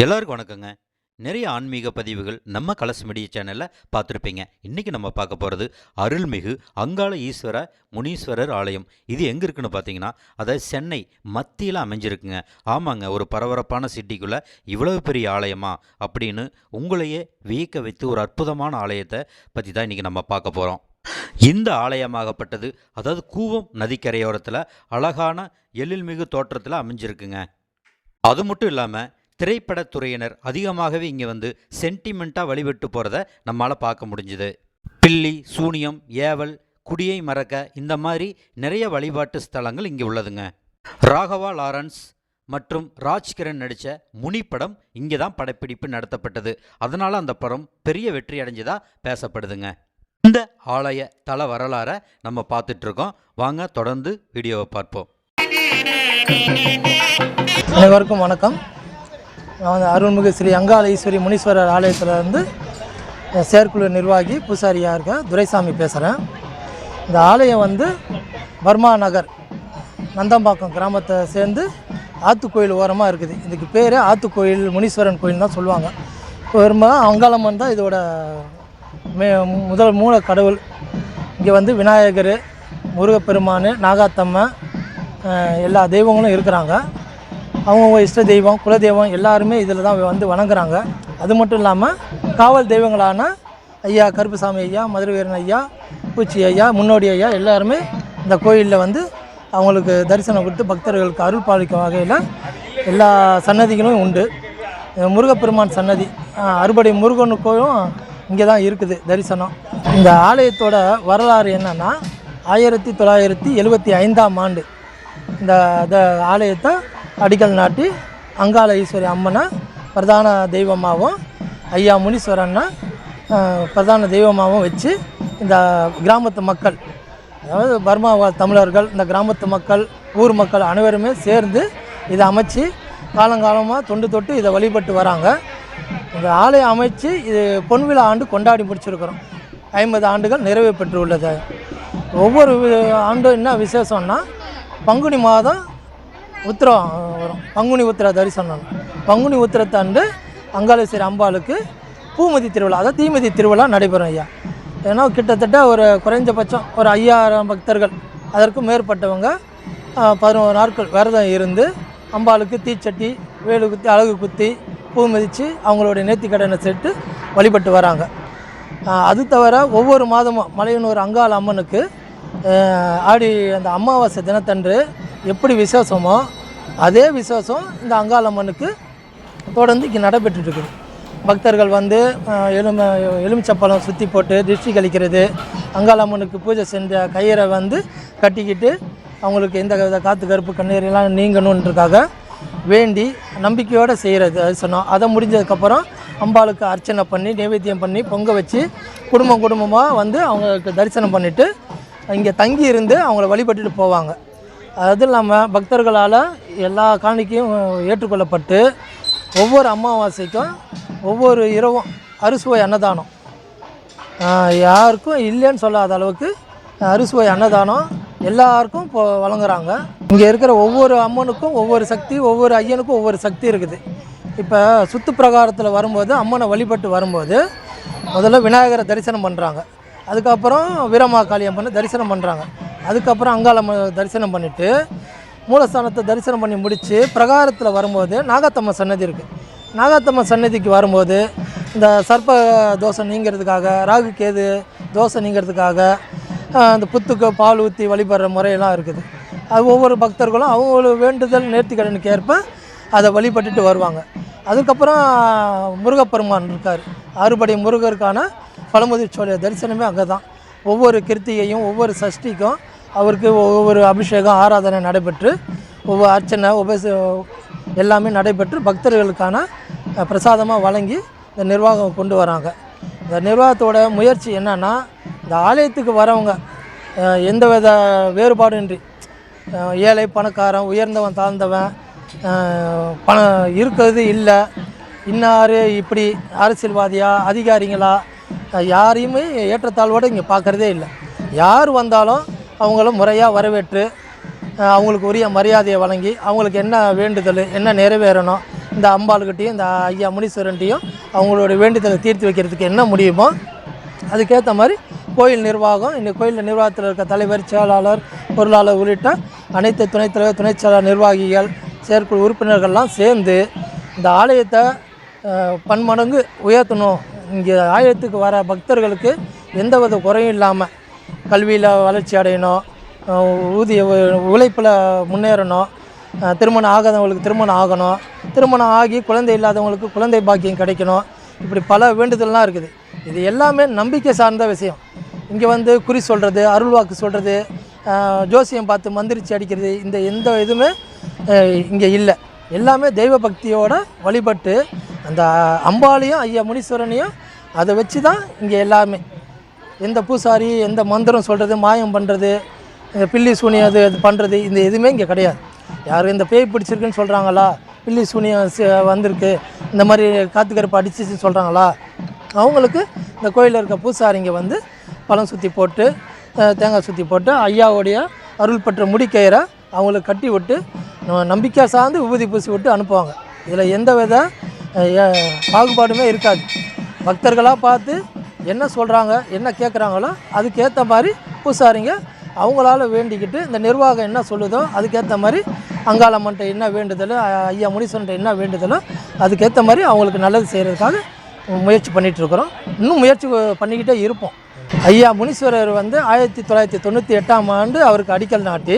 எல்லாருக்கும் வணக்கங்க. நிறைய ஆன்மீக பதிவுகள் நம்ம கலசு மீடியா சேனலில் பார்த்துருப்பீங்க. இன்றைக்கி நம்ம பார்க்க போகிறது அருள்மிகு அங்காள ஈஸ்வர முனீஸ்வரர் ஆலயம். இது எங்கே இருக்குன்னு பார்த்தீங்கன்னா அதாவது சென்னை மத்தியில் அமைஞ்சிருக்குங்க. ஆமாங்க ஒரு பரபரப்பான சிட்டிக்குள்ளே இவ்வளவு பெரிய ஆலயமா அப்படின்னு உங்களையே வியக்க வைத்து ஒரு அற்புதமான ஆலயத்தை பற்றி தான் இன்றைக்கி நம்ம பார்க்க போகிறோம் இந்த ஆலயமாகப்பட்டது அதாவது கூவம் நதிக்கரையோரத்தில் அழகான எழில்மிகு தோற்றத்தில் அமைஞ்சிருக்குங்க. அது மட்டும் இல்லாமல் திரைப்படத்துறையினர் அதிகமாகவே இங்கே வந்து சென்டிமெண்ட்டாக வழிபட்டு போகிறத நம்மளால் பார்க்க முடிஞ்சுது. பில்லி சூனியம் ஏவல் குடியை மறக்க இந்த மாதிரி நிறைய வழிபாட்டு ஸ்தலங்கள் இங்கே உள்ளதுங்க. ராகவா லாரன்ஸ் மற்றும் ராஜ்கிரண் நடித்த முனி படம் இங்கே தான் படப்பிடிப்பு நடத்தப்பட்டது. அதனால் அந்த படம் பெரிய வெற்றி அடைஞ்சதாக பேசப்படுதுங்க. இந்த ஆலய தல வரலாறை நம்ம பார்த்துட்ருக்கோம் வாங்க தொடர்ந்து வீடியோவை பார்ப்போம். அனைவருக்கும் வணக்கம். அருள்மிகு ஸ்ரீ அங்காள ஈஸ்வரி முனீஸ்வரர் ஆலயத்தில் இருந்து செயற்குழு நிர்வாகி பூசாரியாக இருக்க துரைசாமி பேசுகிறேன் இந்த ஆலயம் வந்து பர்மா நகர் நந்தம்பாக்கம் கிராமத்தை சேர்ந்து ஆத்துக்கோயில் ஓரமாக இருக்குது. இதுக்கு பேர் ஆத்துக்கோயில் முனீஸ்வரன் கோயில் தான் சொல்லுவாங்க. பெருமா அங்காளம்மன் தான் இதோட மே முதல் மூல கடவுள். இங்கே வந்து விநாயகர் முருகப்பெருமான் நாகாத்தம்மன் எல்லா தெய்வங்களும் இருக்கிறாங்க. அவங்கவுங்க இஷ்ட தெய்வம் குலதெய்வம் எல்லாருமே இதில் தான் வந்து வணங்குறாங்க. அது மட்டும் இல்லாமல் காவல் தெய்வங்களான ஐயா கருப்புசாமி ஐயா மதுரவீரன் ஐயா பூச்சி ஐயா முன்னோடி ஐயா எல்லாருமே இந்த கோயிலில் வந்து அவங்களுக்கு தரிசனம் கொடுத்து பக்தர்களுக்கு அருள் பாலிக்கும் வகையில் எல்லா சன்னதிகளும் உண்டு. முருகப்பெருமான் சன்னதி அறுபடை முருகனுக்கும் இங்கே தான் இருக்குது தரிசனம். இந்த ஆலயத்தோட வரலாறு என்னன்னா ஆயிரத்தி தொள்ளாயிரத்தி எழுபத்தி ஐந்தாம் ஆண்டு. இந்த இந்த ஆலயத்தை அடிக்கல் நாட்டி அங்காள ஈஸ்வரி அம்மனை பிரதான தெய்வமாகவும் ஐயா முனீஸ்வரன்னா பிரதான தெய்வமாகவும் வச்சு இந்த கிராமத்து மக்கள் அதாவது பர்மா தமிழர்கள் இந்த கிராமத்து மக்கள் ஊர் மக்கள் அனைவருமே சேர்ந்து இதை அமைச்சு காலங்காலமாக தொண்டு தொட்டு இதை வழிபட்டு வராங்க. இந்த ஆலயம் அமைச்சு இது பொன்விழா ஆண்டு கொண்டாடி முடிச்சிருக்கிறோம். ஐம்பது ஆண்டுகள் நிறைவு பெற்று உள்ளது ஒவ்வொரு ஆண்டும் என்ன விசேஷம்னா பங்குனி மாதம் உத்திரம் வரும். பங்குனி உத்திர தரிசனம் பங்குனி உத்திரத்தாண்டு அங்காளேஸ்வரி அம்பாளுக்கு பூமதி திருவிழா அதாவது தீமதி திருவிழா நடைபெறும் ஐயா. ஏன்னா கிட்டத்தட்ட ஒரு குறைஞ்சபட்சம் ஒரு ஐயாயிரம் பக்தர்கள் அதற்கும் மேற்பட்டவங்க பதினோரு நாட்கள் விரதம் இருந்து அம்பாளுக்கு தீச்சட்டி வேலு குத்தி அழகு குத்தி பூ மிதித்து அவங்களுடைய நேர்த்திக்கடனை செட்டு வழிபட்டு வராங்க. அது தவிர ஒவ்வொரு மாதமும் மலையனூர் அங்காள் அம்மனுக்கு ஆடி அந்த அமாவாசை தினத்தன்று எப்படி விசேஷமோ அதே விசேஷம் இந்த அங்காள அம்மனுக்கு தொடர்ந்து இங்கே நடைபெற்றுட்டு இருக்குது. பக்தர்கள் வந்து எலும எலுமிச்சப்பழம் சுற்றி போட்டு திருஷ்டி கழிக்கிறது. அங்காள அம்மனுக்கு பூஜை செஞ்ச கயிறை வந்து கட்டிக்கிட்டு அவங்களுக்கு எந்த வித காற்று கருப்பு கண்ணீரெல்லாம் நீங்கணுன்றதுக்காக வேண்டி நம்பிக்கையோடு செய்கிறது தரிசனம் அதை முடிஞ்சதுக்கப்புறம் அம்பாளுக்கு அர்ச்சனை பண்ணி நைவேத்தியம் பண்ணி பொங்க வச்சு குடும்பம் குடும்பமாக வந்து அவங்களுக்கு தரிசனம் பண்ணிவிட்டு இங்கே தங்கி இருந்து அவங்கள வழிபட்டுட்டு போவாங்க. அது இல்லாமல் பக்தர்களால் எல்லா காணிக்கையும் ஏற்றுக்கொள்ளப்பட்டு ஒவ்வொரு அமாவாசைக்கும் ஒவ்வொரு இரவும் அறுசுவை அன்னதானம். யாருக்கும் இல்லைன்னு சொல்லாத அளவுக்கு அறுசுவை அன்னதானம் எல்லாருக்கும் இப்போ வழங்குறாங்க. இங்கே இருக்கிற ஒவ்வொரு அம்மனுக்கும் ஒவ்வொரு சக்தி ஒவ்வொரு ஐயனுக்கும் ஒவ்வொரு சக்தி இருக்குது. இப்போ சுத்து பிரகாரத்தில் வரும்போது அம்மனை வழிபட்டு வரும்போது முதல்ல விநாயகரை தரிசனம் பண்ணுறாங்க அதுக்கப்புறம் வீரமா காளியம்மனை தரிசனம் பண்ணுறாங்க அதுக்கப்புறம் அங்காளம்ம தரிசனம் பண்ணிவிட்டு மூலஸ்தானத்தை தரிசனம் பண்ணி முடித்து பிரகாரத்தில் வரும்போது நாகாத்தம்ம சன்னதி இருக்குது நாகாத்தம்ம சன்னதிக்கு வரும்போது இந்த சர்ப்ப தோசை நீங்கிறதுக்காக ராகு கேது தோசை நீங்கிறதுக்காக அந்த புத்துக்கு பால் ஊற்றி வழிபடுற முறையெல்லாம் இருக்குது. அது ஒவ்வொரு பக்தர்களும் அவங்களோட வேண்டுதல் நேர்த்திக்கடனுக்கு ஏற்ப அதை வழிபட்டுட்டு வருவாங்க. அதுக்கப்புறம் முருகப்பெருமான் இருக்கார். அறுபடை முருகருக்கான பழமுதிர் சோழ தரிசனமே அங்கே தான் ஒவ்வொரு கிருத்திகையும் ஒவ்வொரு சஷ்டிக்கும் அவருக்கு ஒவ்வொரு அபிஷேகம் ஆராதனை நடைபெற்று ஒவ்வொரு அர்ச்சனை உபச எல்லாமே நடைபெற்று பக்தர்களுக்கான பிரசாதமாக வழங்கி இந்த நிர்வாகம் கொண்டு வராங்க. இந்த நிர்வாகத்தோட முயற்சி என்னென்னா இந்த ஆலயத்துக்கு வரவங்க எந்த வித வேறுபாடின்றி ஏழை பணக்காரன் உயர்ந்தவன் தாழ்ந்தவன் பணம் இருக்கிறது இல்லை இன்னார் இப்படி அரசியல்வாதியா அதிகாரிங்களா யாரையுமே ஏற்றத்தாழ்வோடு இங்கே பார்க்குறதே இல்லை. யார் வந்தாலும் அவங்கள முறையாக வரவேற்று அவங்களுக்கு உரிய மரியாதையை வழங்கி அவங்களுக்கு என்ன வேண்டுதல் என்ன நிறைவேறணும் இந்த அம்பாளுக்கிட்டையும் இந்த ஐயா முனீஸ்வரன்ட்டையும் அவங்களோட வேண்டுதலை தீர்த்து வைக்கிறதுக்கு என்ன முடியுமோ அதுக்கேற்ற மாதிரி கோயில் நிர்வாகம் இந்த கோயில் நிர்வாகத்தில் இருக்க தலைவர் செயலாளர் பொருளாளர் உள்ளிட்ட அனைத்து துணைத் தலைவர் துணைச் செயலாளர் நிர்வாகிகள் செயற்குழு உறுப்பினர்கள்லாம் சேர்ந்து இந்த ஆலயத்தை பன்மடங்கு உயர்த்தணும். இங்கே ஆலயத்துக்கு வர பக்தர்களுக்கு எந்தவித குறையும் இல்லாமல் கல்வியில் வளர்ச்சி அடையணும் ஊதிய உழைப்பில் முன்னேறணும் திருமணம் ஆகாதவங்களுக்கு திருமணம் ஆகணும் திருமணம் ஆகி குழந்தை இல்லாதவங்களுக்கு குழந்தை பாக்கியம் கிடைக்கணும். இப்படி பல வேண்டுதல்லாம் இருக்குது. இது எல்லாமே நம்பிக்கை சார்ந்த விஷயம். இங்கே வந்து குறி சொல்கிறது அருள்வாக்கு சொல்கிறது ஜோசியம் பார்த்து மந்திரிச்சு அடிக்கிறது இந்த எந்த இதுவுமே இங்கே இல்லை. எல்லாமே தெய்வ பக்தியோட வழிபட்டு அந்த அம்பாளையும் ஐயா முனீஸ்வரனையும் அதை வச்சு தான் இங்கே எல்லாமே. எந்த பூசாரி எந்த மந்திரம் சொல்கிறது மாயம் பண்ணுறது இந்த பில்லி சூனியம் அது இது பண்ணுறது இந்த எதுவுமே இங்கே கிடையாது. யாரும் இந்த பேய் பிடிச்சிருக்குன்னு சொல்கிறாங்களா பில்லி சூனியம் வந்திருக்கு. இந்த மாதிரி காத்து கருப்பு அடிச்சிச்சுன்னு சொல்கிறாங்களா அவங்களுக்கு இந்த கோயிலில் இருக்க பூசாரிங்க வந்து பழம் சுற்றி போட்டு தேங்காய் சுற்றி போட்டு ஐயாவுடைய அருள் பெற்ற முடிக்கயிறை அவங்களுக்கு கட்டி விட்டு நம்பிக்கை சார்ந்து விபூதி பூசி விட்டு அனுப்புவாங்க. இதில் எந்த வித பாகுபாடுமே இருக்காது. பக்தர்களாக பார்த்து என்ன சொல்கிறாங்க என்ன கேட்குறாங்களோ அதுக்கேற்ற மாதிரி பூசாரிங்க அவங்களால வேண்டிக்கிட்டு இந்த நிர்வாகம் என்ன சொல்லுதோ அதுக்கேற்ற மாதிரி அங்காளம்மன்ட்ட என்ன வேண்டுதலோ ஐயா முனீஸ்வரன்ட்ட என்ன வேண்டுதலோ அதுக்கேற்ற மாதிரி அவங்களுக்கு நல்லது செய்கிறதுக்காக முயற்சி பண்ணிகிட்டு இருக்கிறோம். இன்னும் முயற்சி பண்ணிக்கிட்டே இருப்போம். ஐயா முனீஸ்வரர் வந்து ஆயிரத்தி தொள்ளாயிரத்தி தொண்ணூற்றி எட்டாம் ஆண்டு அவருக்கு அடிக்கல் நாட்டி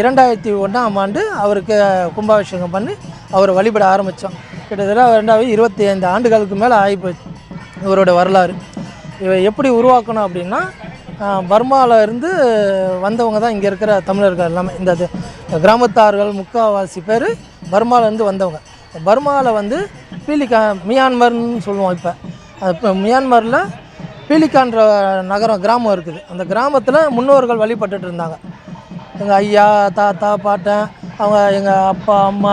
இரண்டாயிரத்தி ஒன்றாம் ஆண்டு அவருக்கு கும்பாபிஷேகம் பண்ணி அவரை வழிபட ஆரம்பித்தோம். கிட்டத்தட்ட ரெண்டாவது இருபத்தி ஐந்து ஆண்டுகளுக்கு மேலே ஆகிப்போச்சு இவரோட வரலாறு. இவை எப்படி உருவாக்கணும் அப்படின்னா பர்மாவில் இருந்து வந்தவங்க தான் இங்கே இருக்கிற தமிழர்கள் எல்லாமே. இந்த கிராமத்தார்கள் முக்கால்வாசி பேர் பர்மாவிலேருந்து வந்தவங்க. பர்மாவில் வந்து பீலிகா மியான்மர்னு சொல்லுவோம் இப்போ. இப்போ மியான்மரில் பீலிகான்ற நகரம் கிராமம் இருக்குது. அந்த கிராமத்தில் முன்னோர்கள் வழிபட்டுட்டு இருந்தாங்க. எங்கள் ஐயா தாத்தா பாட்டன் அவங்க எங்கள் அப்பா அம்மா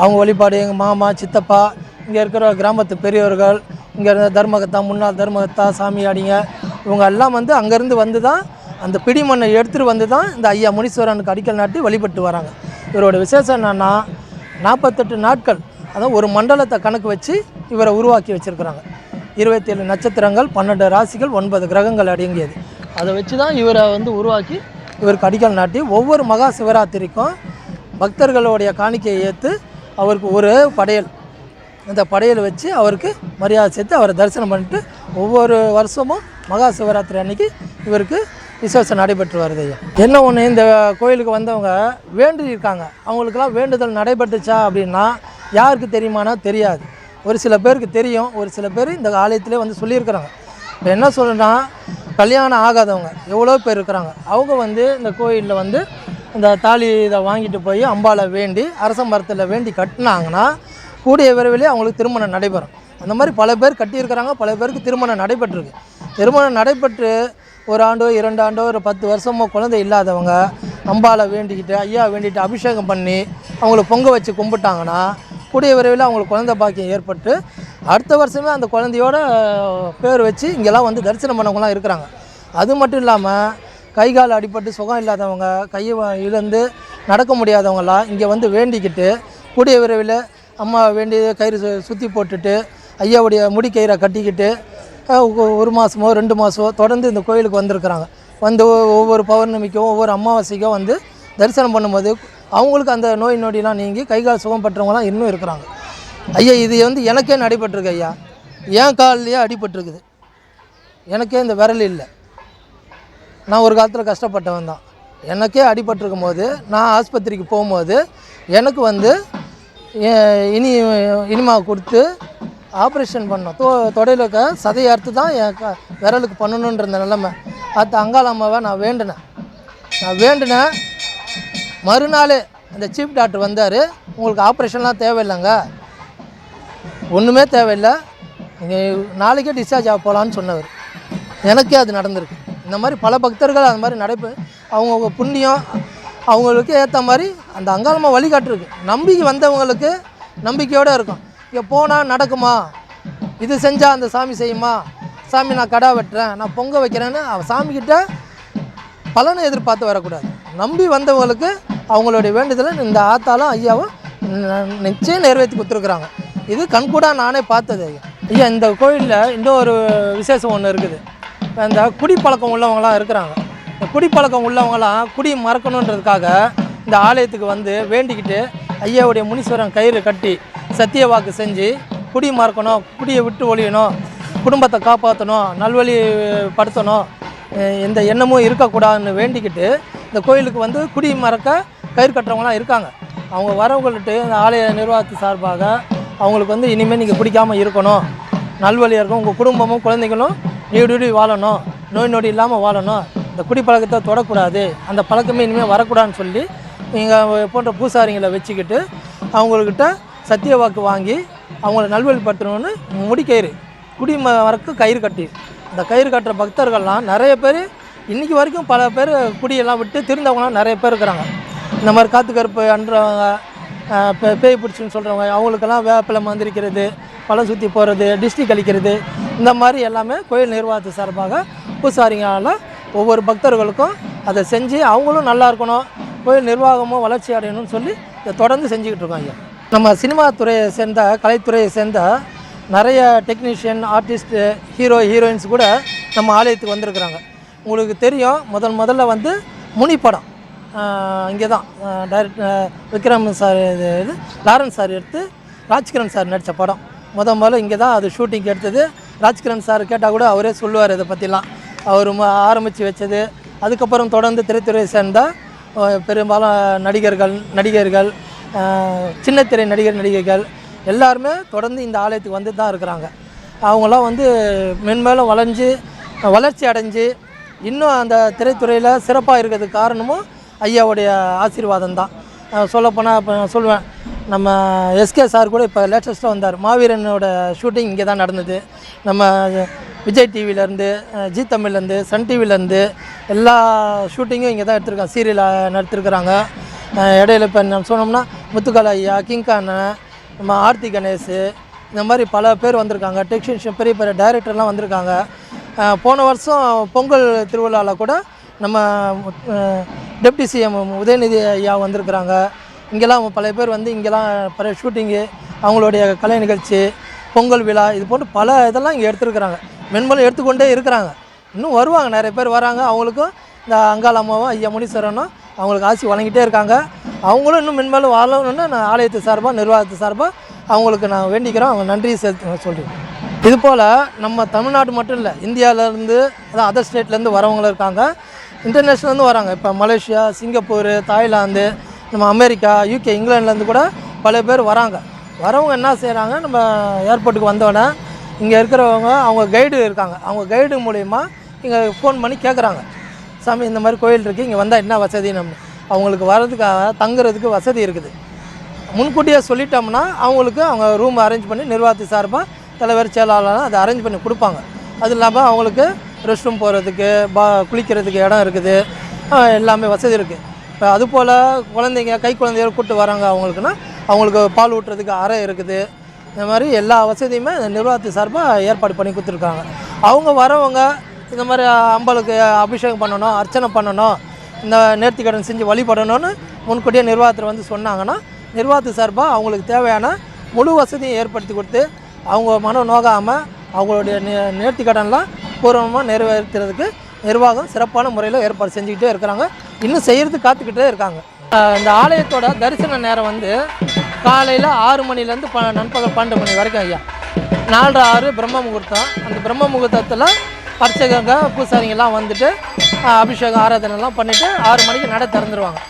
அவங்க வழிபாடு எங்கள் மாமா சித்தப்பா இங்கே இருக்கிற கிராமத்து பெரியவர்கள் இங்கே இருந்த தர்மகத்தா முன்னாள் தர்மகத்தா சாமியாடிங்க இவங்க எல்லாம் வந்து அங்கேருந்து வந்து தான் அந்த பிடிமண்ணை எடுத்துகிட்டு வந்து தான் இந்த ஐயா முனீஸ்வரனுக்கு அடிக்கல் நாட்டி வழிபட்டு வராங்க. இவரோட விசேஷம் என்னென்னா நாற்பத்தெட்டு நாட்கள் அதான் ஒரு மண்டலத்தை கணக்கு வச்சு இவரை உருவாக்கி வச்சுருக்கிறாங்க. இருபத்தேழு நட்சத்திரங்கள் பன்னெண்டு ராசிகள் ஒன்பது கிரகங்கள் அடங்கியது. அதை வச்சு தான் இவரை வந்து உருவாக்கி இவருக்கு அடிக்கல் நாட்டி ஒவ்வொரு மகா சிவராத்திரிக்கும் பக்தர்களுடைய காணிக்கையை ஏற்று அவருக்கு ஒரு படையல். அந்த படையல் வச்சு அவருக்கு மரியாதை சேர்த்து அவரை தரிசனம் பண்ணிட்டு ஒவ்வொரு வருஷமும் மகா சிவராத்திரி அன்னைக்கு இவருக்கு விசேஷம் நடைபெற்று வருது ஐயா. என்ன ஒன்று இந்த கோயிலுக்கு வந்தவங்க வேண்டியிருக்காங்க அவங்களுக்கெல்லாம் வேண்டுதல் நடைபெற்றுச்சா அப்படின்னா யாருக்கு தெரியுமானா தெரியாது. ஒரு சில பேருக்கு தெரியும் ஒரு சில பேர் இந்த ஆலயத்திலே வந்து சொல்லியிருக்கிறாங்க. இப்போ என்ன சொல்லுன்னா கல்யாணம் ஆகாதவங்க எவ்வளோ பேர் இருக்கிறாங்க. அவங்க வந்து இந்த கோயிலில் வந்து இந்த தாலி இதை வாங்கிட்டு போய் அம்பாவை வேண்டி அரச மரத்தில் வேண்டி கட்டினாங்கன்னா கூடிய விரைவிலே அவங்களுக்கு திருமணம் நடைபெறும். அந்த மாதிரி பல பேர் கட்டியிருக்கிறாங்க பல பேருக்கு திருமணம் நடைபெற்றிருக்கு. திருமணம் நடைபெற்று ஒரு ஆண்டோ இரண்டு ஆண்டோ ஒரு பத்து வருஷமோ குழந்தை இல்லாதவங்க அம்பாவை வேண்டிக்கிட்டு ஐயா வேண்டிட்டு அபிஷேகம் பண்ணி அவங்கள பொங்க வச்சு கும்பிட்டாங்கன்னா கூடிய விரைவில் அவங்களுக்கு குழந்தை பாக்கியம் ஏற்பட்டு அடுத்த வருஷமே அந்த குழந்தையோட பேர் வச்சு இங்கெல்லாம் வந்து தரிசனம் பண்ணவங்களாம் இருக்கிறாங்க. அது மட்டும் இல்லாமல் கை கால் அடிபட்டு சுகம் இல்லாதவங்க கையை இழந்து நடக்க முடியாதவங்களாம் இங்கே வந்து வேண்டிக்கிட்டு கூடிய விரைவில் அம்மா வேண்டியது கயிறு சு- சுற்றி போட்டுட்டு ஐயாவுடைய முடி கயிறை கட்டிக்கிட்டு ஒரு மாதமோ ரெண்டு மாதமோ தொடர்ந்து இந்த கோயிலுக்கு வந்திருக்கிறாங்க. வந்து ஒவ்வொரு பௌர்ணமிக்கும் ஒவ்வொரு அமாவாசைக்கும் வந்து தரிசனம் பண்ணும்போது அவங்களுக்கு அந்த நோய் நொடிலாம் நீங்கி கை கால் சுகம் பெற்றவங்களாம் இன்னும் இருக்கிறாங்க. ஐயா இது வந்து எனக்கே நடைபெற்றிருக்கு ஐயா. என் கால்லையே அடிபட்டிருக்குது. எனக்கே இந்த விரல் இல்லை. நான் ஒரு காலத்தில் கஷ்டப்பட்டவன் தான். எனக்கே அடிபட்டிருக்கும் போது நான் ஆஸ்பத்திரிக்கு போகும்போது எனக்கு வந்து இனி இனிமா கொடுத்து ஆப்ரேஷன் பண்ணோம் தொ தொடையில் இருக்க சதையை அறுத்து தான் என் க விரலுக்கு பண்ணணுன்ற நிலைமை. நிலமை அது அங்காள அம்மாவை நான் வேண்டினேன். நான் வேண்டினேன். மறுநாள் அந்த சீஃப் டாக்டர் வந்தார். உங்களுக்கு ஆப்ரேஷன்லாம் தேவையில்லைங்க. ஒன்றுமே தேவையில்லை. நீங்கள் நாளைக்கே டிஸ்சார்ஜ் ஆக போகலான்னு சொன்னவர். எனக்கே அது நடந்திருக்கு. இந்த மாதிரி பல பக்தர்கள் அந்த மாதிரி நடைபெ அவங்கவுங்க புண்ணியம் அவங்களுக்கு ஏற்ற மாதிரி அந்த அங்காளமாக வழிகாட்டுருக்கு நம்பிக்கை வந்தவங்களுக்கு நம்பிக்கையோடு இருக்கும். இங்கே போனால் நடக்குமா? இது செஞ்சால் அந்த சாமி செய்யுமா? சாமி நான் கடா வெட்டுறேன் நான் பொங்க வைக்கிறேன்னு சாமிக்கிட்ட பலனை எதிர்பார்த்து வரக்கூடாது. நம்பி வந்தவங்களுக்கு அவங்களுடைய வேண்டுதலை இந்த ஆத்தாலும் ஐயாவும் நிச்சயம் நிறைவேற்றி கொடுத்துருக்குறாங்க. இது கண்கூடாக நானே பார்த்தது. ஐயா ஐயா இந்த கோயிலில் இன்னொரு விசேஷம் ஒன்று இருக்குது. இந்த குடிப்பழக்கம் உள்ளவங்களாம் இருக்கிறாங்க. இந்த குடிப்பழக்கம் உள்ளவங்களாம் குடி மறக்கணுன்றதுக்காக இந்த ஆலயத்துக்கு வந்து வேண்டிக்கிட்டு ஐயாவுடைய முனீஸ்வரன் கயிறு கட்டி சத்திய வாக்கு செஞ்சு குடி மறக்கணும் குடியை விட்டு ஒழியணும் குடும்பத்தை காப்பாற்றணும் நல்வழி படுத்தணும் எந்த எண்ணமும் இருக்கக்கூடாதுன்னு வேண்டிக்கிட்டு இந்த கோயிலுக்கு வந்து குடி மறக்க கயிறு கட்டுறவங்களாம் இருக்காங்க. அவங்க வரவங்கள்ட்ட இந்த ஆலய நிர்வாகத்து சார்பாக அவங்களுக்கு வந்து இனிமேல் நீங்கள் குடிக்காமல் இருக்கணும். நல்வழியாக இருக்கும் உங்கள் குடும்பமும் நீடி நீடி வாழணும். நோய் நொடி இல்லாமல் வாழணும். இந்த குடிப்பழக்கத்தை தொடக்கூடாது. அந்த பழக்கமே இனிமேல் வரக்கூடாதுன்னு சொல்லி நீங்கள் போன்ற பூசாரிங்களை வச்சுக்கிட்டு அவங்கக்கிட்ட சத்திய வாக்கு வாங்கி அவங்கள நல்வழிப்படுத்தணும்னு முடிக்கயிறு குடி மறக்க கயிறு கட்டி. இந்த கயிறு கட்டுற பக்தர்கள்லாம் நிறைய பேர் இன்றைக்கி வரைக்கும் பல பேர் குடியெல்லாம் விட்டு திருந்தவங்களாம் நிறைய பேர் இருக்கிறாங்க. இந்த மாதிரி காத்து கருப்பு அன்றவங்க பே- பேய் பிடிச்சின்னு சொல்கிறவங்க அவங்களுக்கெல்லாம் வேப்பிலை மந்திரிக்கிறது பழம் சுற்றி போகிறது டிஸ்ட்ரிக் அழிக்கிறது இந்த மாதிரி எல்லாமே கோயில் நிர்வாகத்து சார்பாக பூசாரிங்களால் ஒவ்வொரு பக்தர்களுக்கும் அதை செஞ்சு அவங்களும் நல்லா இருக்கணும் கோயில் நிர்வாகமும் வளர்ச்சி அடையணும்னு சொல்லி இதை தொடர்ந்து செஞ்சுக்கிட்டு இருக்கோம் ஐயா நம்ம சினிமா துறையை சேர்ந்த கலைத்துறையை சேர்ந்த நிறைய டெக்னீஷியன் ஆர்டிஸ்ட்டு ஹீரோ ஹீரோயின்ஸ் கூட நம்ம ஆலயத்துக்கு வந்திருக்கிறாங்க. உங்களுக்கு தெரியும் முதல் முதல்ல வந்து முனி படம். இங்கே தான் டைரக்ட் விக்ரம் சார் இது இது லாரன்ஸ் சார் எடுத்து ராஜ்கிரண் சார் நடித்த படம். முத முதல்ல இங்கே தான் அது ஷூட்டிங் எடுத்தது. ராஜ்கிரண் சார் கேட்டால் கூட அவரே சொல்லுவார் இதை பற்றிலாம் அவர் ஆரம்பித்து வச்சது. அதுக்கப்புறம் தொடர்ந்து திரைத்துறையை சேர்ந்தால் பெரும்பாலும் நடிகர்கள் நடிகர்கள் சின்ன சின்னத்திரை நடிகர் நடிகைகள் எல்லாருமே தொடர்ந்து இந்த ஆலயத்துக்கு வந்து தான் இருக்கிறாங்க. அவங்களாம் வந்து மென்மேலும் வளைஞ்சு வளர்ச்சி அடைஞ்சு இன்னும் அந்த திரைத்துறையில் சிறப்பாக இருக்கிறதுக்கு காரணமும் ஐயாவுடைய ஆசீர்வாதம் தான். சொல்லப்போனால் இப்போ நான் சொல்லுவேன் நம்ம எஸ்கே சார் கூட இப்போ லேட்டஸ்ட்டாக வந்தார். மாவீரனோட ஷூட்டிங் இங்கே தான் நடந்தது. நம்ம விஜய் டிவிலேருந்து ஜி தமிழ்லேருந்து சன் டிவிலேருந்து எல்லா ஷூட்டிங்கும் இங்கே தான் எடுத்திருக்காங்க. சீரியல் நடத்திருக்கிறாங்க. இடையில இப்போ நம்ம சொன்னோம்னா முத்துக்கால ஐயா கிங்கண்ணன் நம்ம ஆர்த்தி கணேஷ் இந்த மாதிரி பல பேர் வந்திருக்காங்க. டெக்னீஷியன் பெரிய பெரிய டைரக்டர்லாம் வந்திருக்காங்க. போன வருஷம் பொங்கல் திருவிழாவில் கூட நம்ம டெப்டி சிஎம் உதயநிதி ஐயா வந்திருக்கிறாங்க. இங்கெல்லாம் பல பேர் வந்து இங்கெல்லாம் பல ஷூட்டிங்கு அவங்களுடைய கலை நிகழ்ச்சி பொங்கல் விழா இது போன்று பல இதெல்லாம் இங்கே எடுத்துருக்குறாங்க. மென்மலும் எடுத்துக்கொண்டே இருக்கிறாங்க. இன்னும் வருவாங்க நிறைய பேர் வராங்க. அவங்களுக்கும் இந்த அங்காள அம்மாவும் ஐயா முனீஸ்வரனும் அவங்களுக்கு ஆசி வழங்கிட்டே இருக்காங்க. அவங்களும் இன்னும் மென்மேலும் வாழணும்னு நான் ஆலயத்து சார்பாக நிர்வாகத்து சார்பாக அவங்களுக்கு நான் வேண்டிக்கிறோம். அவங்க நன்றி செலுத்து சொல்கிறேன் இது போல் நம்ம தமிழ்நாடு மட்டும் இல்லை இந்தியாவிலேருந்து அதான் அதர் ஸ்டேட்லேருந்து வரவங்களும் இருக்காங்க. இன்டர்நேஷ்னல்லேருந்து வராங்க. இப்போ மலேசியா சிங்கப்பூர் தாய்லாந்து நம்ம அமெரிக்கா யூகே இங்கிலாந்துலேருந்து கூட பல பேர் வராங்க. வரவங்க என்ன செய்கிறாங்க நம்ம ஏர்போர்ட்டுக்கு வந்தோடனே இங்கே இருக்கிறவங்க அவங்க கைடு இருக்காங்க. அவங்க கைடு மூலயமா இங்கே ஃபோன் பண்ணி கேட்குறாங்க சாமி இந்த மாதிரி கோயில் இருக்குது இங்கே வந்தால் என்ன வசதி? நம்ம அவங்களுக்கு வர்றதுக்காக தங்குறதுக்கு வசதி இருக்குது. முன்கூட்டியே சொல்லிட்டோம்னா அவங்களுக்கு அவங்க ரூம் அரேஞ்ச் பண்ணி நிர்வாகத்து சார்பாக தலைவர் செயலாளர்லாம் அதை அரேஞ்ச் பண்ணி கொடுப்பாங்க. அது இல்லாமல் அவங்களுக்கு ரெஸ்ட் ரூம் போகிறதுக்கு பா குளிக்கிறதுக்கு இடம் இருக்குது. எல்லாமே வசதி இருக்குது அதுபோல் குழந்தைங்க கை குழந்தைகள் கூப்பிட்டு வராங்க அவங்களுக்குன்னா அவங்களுக்கு பால் ஊட்டுறதுக்கு அறை இருக்குது. இந்த மாதிரி எல்லா வசதியுமே இந்த நிர்வாகத்து சார்பாக ஏற்பாடு பண்ணி கொடுத்துருக்காங்க. அவங்க வரவங்க இந்த மாதிரி அம்பலுக்கு அபிஷேகம் பண்ணணும் அர்ச்சனை பண்ணணும் இந்த நேர்த்திக்கடன் செஞ்சு வழிபடணும்னு முன்கூட்டியே நிர்வாகத்தில் வந்து சொன்னாங்கன்னா நிர்வாகத்து சார்பாக அவங்களுக்கு தேவையான முழு வசதியும் ஏற்படுத்தி கொடுத்து அவங்க மனம் நோகாமல் அவங்களுடைய நே நேர்த்திக்கடன்லாம் பூர்வமாக நிறைவேற்றுறதுக்கு நிர்வாகம் சிறப்பான முறையில் ஏற்பாடு செஞ்சுக்கிட்டே இருக்கிறாங்க. இன்னும் செய்கிறது காத்துக்கிட்டே இருக்காங்க. இந்த ஆலயத்தோட தரிசன நேரம் வந்து காலையில் ஆறு மணிலேருந்து ப நண்பகல் பன்னெண்டு மணி வரைக்கும் ஐயா. நாலரை ஆறு பிரம்ம முகூர்த்தம். அந்த பிரம்ம முகூர்த்தத்தில் அர்ச்சகங்க பூசாரிங்கெல்லாம் வந்துட்டு அபிஷேகம் ஆராதனைலாம் பண்ணிவிட்டு ஆறு மணிக்கு நடை திறந்துருவாங்க.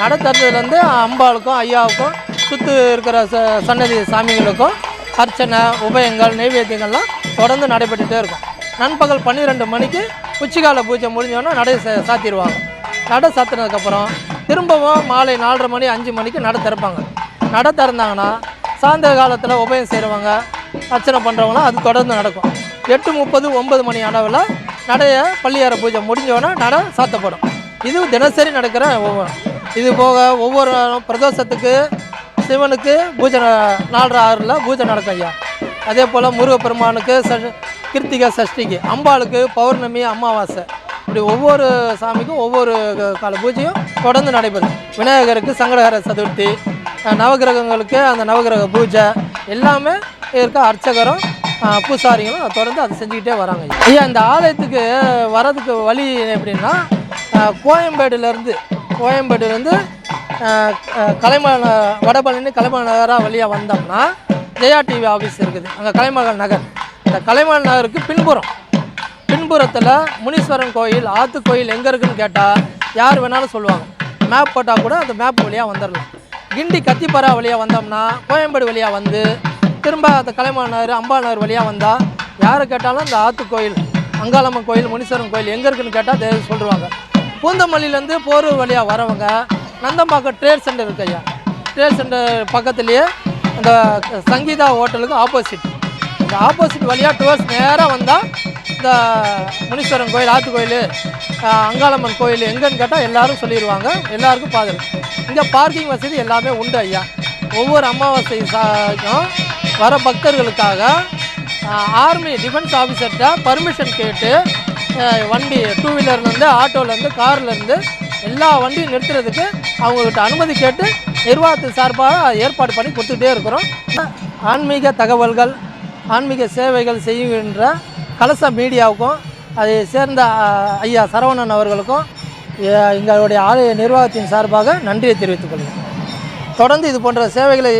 நடை திறந்ததுலேருந்து அம்பாளுக்கும் ஐயாவுக்கும் சுற்று இருக்கிற ச சன்னதி சாமிகளுக்கும் அர்ச்சனை உபயங்கள் நைவேத்தியங்கள்லாம் தொடர்ந்து நடைபெற்றுட்டே இருக்கும். நண்பகல் பன்னிரெண்டு மணிக்கு உச்சிகால பூஜை முடிஞ்சோன்னா நடை சாத்திடுவாங்க. நடை சாத்தினதுக்கப்புறம் திரும்பவும் மாலை நாலரை மணி அஞ்சு மணிக்கு நடை திறப்பாங்க. நடை திறந்தாங்கன்னா சாயந்தர காலத்தில் உபயம் செய்கிறவங்க அர்ச்சனை பண்ணுறவங்களாம் அது தொடர்ந்து நடக்கும். எட்டு முப்பது ஒன்பது மணி அளவில் நடைய பள்ளியார பூஜை முடிஞ்சோன்னா நடை சாத்தப்படும். இது தினசரி நடக்கிற ஒவ்வொரு இது போக ஒவ்வொரு பிரதோஷத்துக்கு சிவனுக்கு பூஜை நாலரை ஆறில் பூஜை நடக்கும் ஐயா. அதே போல் முருகப்பெருமானுக்கு ச கிருத்திகா சஷ்டிக்கு. அம்பாளுக்கு பௌர்ணமி அமாவாசை. இப்படி ஒவ்வொரு சாமிக்கும் ஒவ்வொரு க- கால பூஜையும் தொடர்ந்து நடைபெறும். விநாயகருக்கு சங்கடகர சதுர்த்தி நவகிரகங்களுக்கு அந்த நவகிரக பூஜை எல்லாமே இருக்க அர்ச்சகரும் பூசாரிகளும் தொடர்ந்து அதை செஞ்சுக்கிட்டே வராங்க. ஐயா. இந்த ஆலயத்துக்கு வர்றதுக்கு வழி எப்படின்னா கோயம்பேடுலேருந்து கோயம்பேடுலேருந்து கலைமகள் வடபழனி கலைமகள் நகராக வழியாக வந்தோம்னா ஜெயா டிவி ஆஃபீஸ் இருக்குது. அங்கே கலைமகள் நகர். இந்த கலைமான் நகருக்கு பின்புறம். பின்புறத்தில் முனீஸ்வரன் கோயில் ஆத்து கோயில் எங்கே இருக்குன்னு கேட்டால் யார் வேணாலும் சொல்லுவாங்க. மேப் போட்டால் கூட அந்த மேப் வழியாக வந்துடலாம் கிண்டி கத்திப்பாரா வழியாக வந்தோம்னா கோயம்பேடு வழியாக வந்து திரும்ப அந்த கலைமான் நகர் அம்பா நகர் வழியாக வந்தால் யாரை கேட்டாலும் அந்த ஆத்து கோயில் அங்காளம்மன் கோயில் முனீஸ்வரன் கோயில் எங்கே இருக்குன்னு கேட்டால் தே சொல்லுவாங்க. பூந்தமல்லியிலேருந்து போரூர் வழியாக வரவங்க நந்தம்பாக்கம் ட்ரேட் சென்டர் இருக்கு ஐயா. ட்ரேட் சென்டர் பக்கத்துலேயே இந்த சங்கீதா ஹோட்டலுக்கு ஆப்போசிட் இந்த ஆப்போசிட் வழியாக டுவர்ஸ் நேராக வந்தால் இந்த முனீஸ்வரன் கோயில் ஆத்து கோயில் அங்காளம்மன் கோயில் எங்கேன்னு கேட்டால் எல்லோரும் சொல்லிடுவாங்க எல்லாருக்கும் பாதல். இங்கே பார்க்கிங் வசதி எல்லாமே உண்டு ஐயா. ஒவ்வொரு அமாவாசை சாக்கும் வர பக்தர்களுக்காக ஆர்மி டிஃபென்ஸ் ஆஃபீஸர்கிட்ட பர்மிஷன் கேட்டு வண்டி டூ வீலர்லேருந்து ஆட்டோலேருந்து கார்லேருந்து எல்லா வண்டியும் நிறுத்துறதுக்கு அவங்கக்கிட்ட அனுமதி கேட்டு நிர்வாகத்து சார்பாக ஏற்பாடு பண்ணி கொடுத்துக்கிட்டே இருக்கிறோம். ஆன்மீக தகவல்கள் ஆன்மீக சேவைகள் செய்கின்ற கலச மீடியாவுக்கும் அதை சேர்ந்த ஐயா சரவணன் அவர்களுக்கும் எங்களுடைய ஆலய நிர்வாகத்தின் சார்பாக நன்றியை தெரிவித்துக் கொள்கிறேன். தொடர்ந்து இது போன்ற சேவைகளை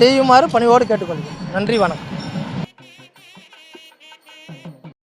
செய்யுமாறு பணிவோடு கேட்டுக்கொள்கிறேன். நன்றி வணக்கம்.